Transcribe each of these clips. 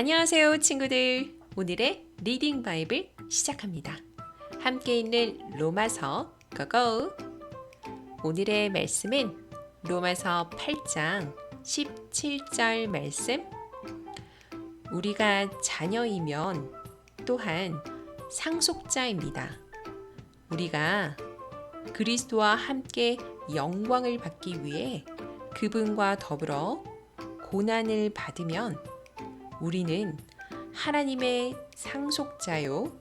안녕하세요, 친구들. 오늘의 리딩 바이블 시작합니다. 함께 있는 로마서 고고. 오늘의 말씀은 로마서 8장 17절 말씀. 우리가 자녀이면 또한 상속자입니다. 우리가 그리스도와 함께 영광을 받기 위해 그분과 더불어 고난을 받으면 우리는 하나님의 상속자요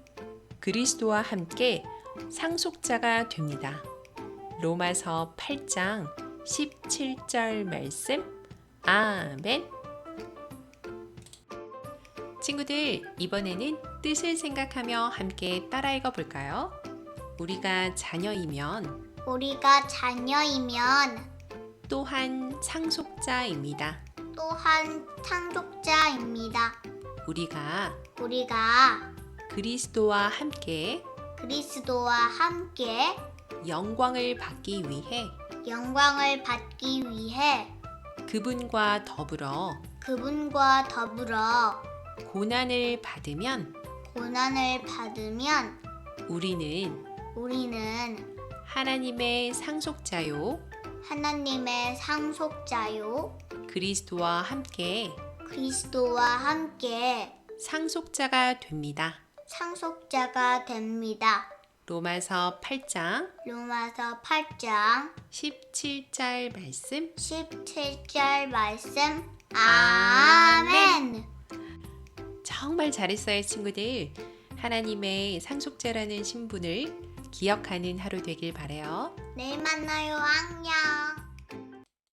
그리스도와 함께 상속자가 됩니다. 로마서 8장 17절 말씀 아멘. 친구들, 이번에는 뜻을 생각하며 함께 따라 읽어 볼까요? 우리가 자녀이면 우리가 자녀이면 또한 상속자입니다. 또한 상속자입니다. 우리가 우리가 그리스도와 함께 그리스도와 함께 영광을 받기 위해 영광을 받기 위해 그분과 더불어 그분과 더불어 고난을 받으면 고난을 받으면 우리는 우리는 하나님의 상속자요 하나님의 상속자요 그리스도와 함께 그리스도와 함께 상속자가 됩니다. 상속자가 됩니다. 로마서 8장 로마서 8장 17절 말씀 17절 말씀 아멘. 정말 잘했어요, 친구들. 하나님의 상속자라는 신분을 기억하는 하루 되길 바래요. 내일 만나요. 안녕.